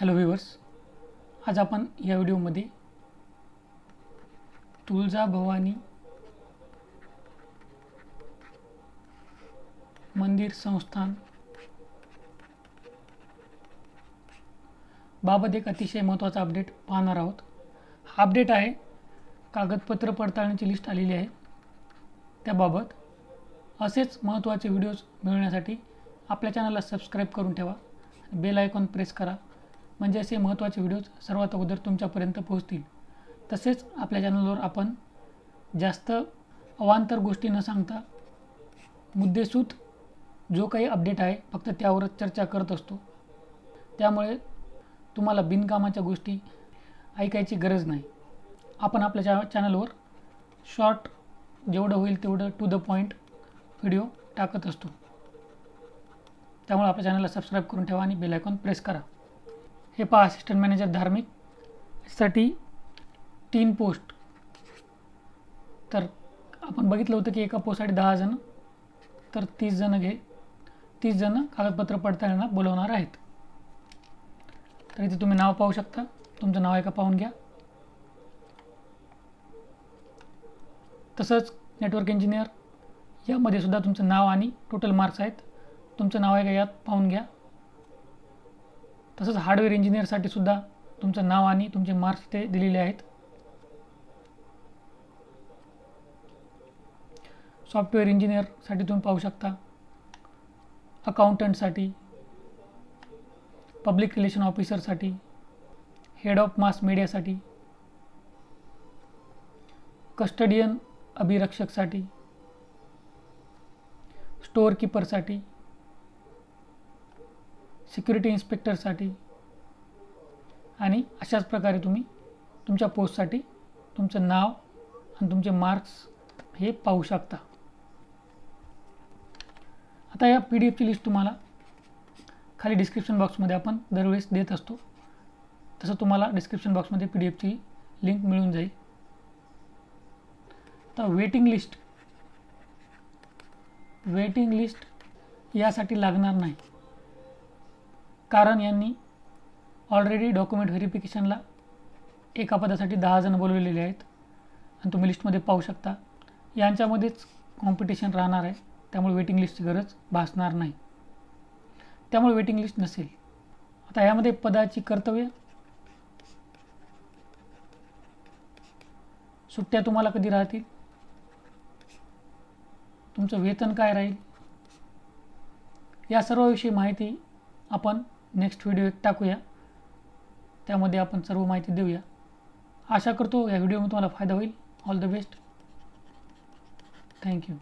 Hello viewers आज आपण या व्हिडिओमध्ये तुळजाभवानी मंदिर संस्थान बाबत एक अतिशय महत्त्वाचा अपडेट पाहणार आहोत. हा अपडेट आहे कागदपत्र पडताळणीची लिस्ट आलेली आहे. त्याबाबत असेच महत्त्वाचे व्हिडिओज मिळवण्यासाठी आपल्या चॅनलला सबस्क्राईब करून ठेवा. बेल आयकॉन प्रेस करा. म्हणजे असे महत्त्वाचे व्हिडिओज सर्वात अगोदर तुमच्यापर्यंत पोहोचतील. तसेच आपल्या चॅनलवर आपण जास्त अवांतर गोष्टी न सांगता मुद्देसूद जो काही अपडेट आहे फक्त त्यावरच चर्चा करत असतो. त्यामुळे तुम्हाला बिनकामाच्या गोष्टी ऐकायची गरज नाही. आपण आपल्या चॅ चॅनलवर शॉर्ट जेवढं होईल तेवढं टू द पॉईंट व्हिडिओ टाकत असतो. त्यामुळे आपल्या चॅनलला सबस्क्राईब करून ठेवा आणि बेल आयकॉन प्रेस करा. हे पहा असिस्टंट मॅनेजर धार्मिक. साठी तीन पोस्ट तर आपण बघितलं होतं की एका पोस्टसाठी दहा जण. तर तीस जणं घे. तीस जणं कागदपत्र पडताळांना बोलवणार आहेत. तर इथे तुम्ही नाव पाहू शकता. तुमचं नाव आहे का पाहून घ्या. तसंच नेटवर्क इंजिनियर यामध्ये सुद्धा तुमचं नाव आणि टोटल मार्क्स आहेत. तुमचं नाव आहे का यात पाहून घ्या. तसंच हार्डवेअर इंजिनियरसाठी सुद्धा तुमचं नाव आणि तुमचे मार्क्स ते दिलेले आहेत. सॉफ्टवेअर इंजिनियरसाठी तुम्ही पाहू शकता. अकाउंटंटसाठी पब्लिक रिलेशन ऑफिसरसाठी हेड ऑफ मास मीडियासाठी कस्टडियन अभिरक्षकसाठी स्टोअर कीपरसाठी सिक्युरिटी इन्स्पेक्टरसाठी आणि अशाच प्रकारे तुम्ही तुमच्या पोस्टसाठी तुमचं नाव आणि तुमचे मार्क्स हे पाहू शकता. आता या पी डी एफची लिस्ट तुम्हाला खाली डिस्क्रिप्शन बॉक्समध्ये आपण दरवेळेस देत असतो. तसं तुम्हाला डिस्क्रिप्शन बॉक्समध्ये पी डी एफची लिंक मिळून जाईल. आता वेटिंग लिस्ट वेटिंग लिस्ट यासाठी लागणार नाही. कारण यांनी ऑलरेडी डॉक्युमेंट व्हेरिफिकेशनला एका पदासाठी दहा जण बोलवलेले आहेत. आणि तुम्ही लिस्टमध्ये पाहू शकता. यांच्यामध्येच कॉम्पिटिशन राहणार आहे. त्यामुळे वेटिंग लिस्टची गरज भासणार नाही. त्यामुळे वेटिंग लिस्ट नसेल. आता यामध्ये पदाची कर्तव्य? सुट्ट्या तुम्हाला कधी राहतील? तुमचं वेतन काय राहील? या सर्वाविषयी माहिती आपण नेक्स्ट व्हिडिओ एक टाकूया. त्यामध्ये आपण सर्व माहिती देऊया. आशा करतो या व्हिडिओमध्ये तुम्हाला फायदा होईल. All the best thank you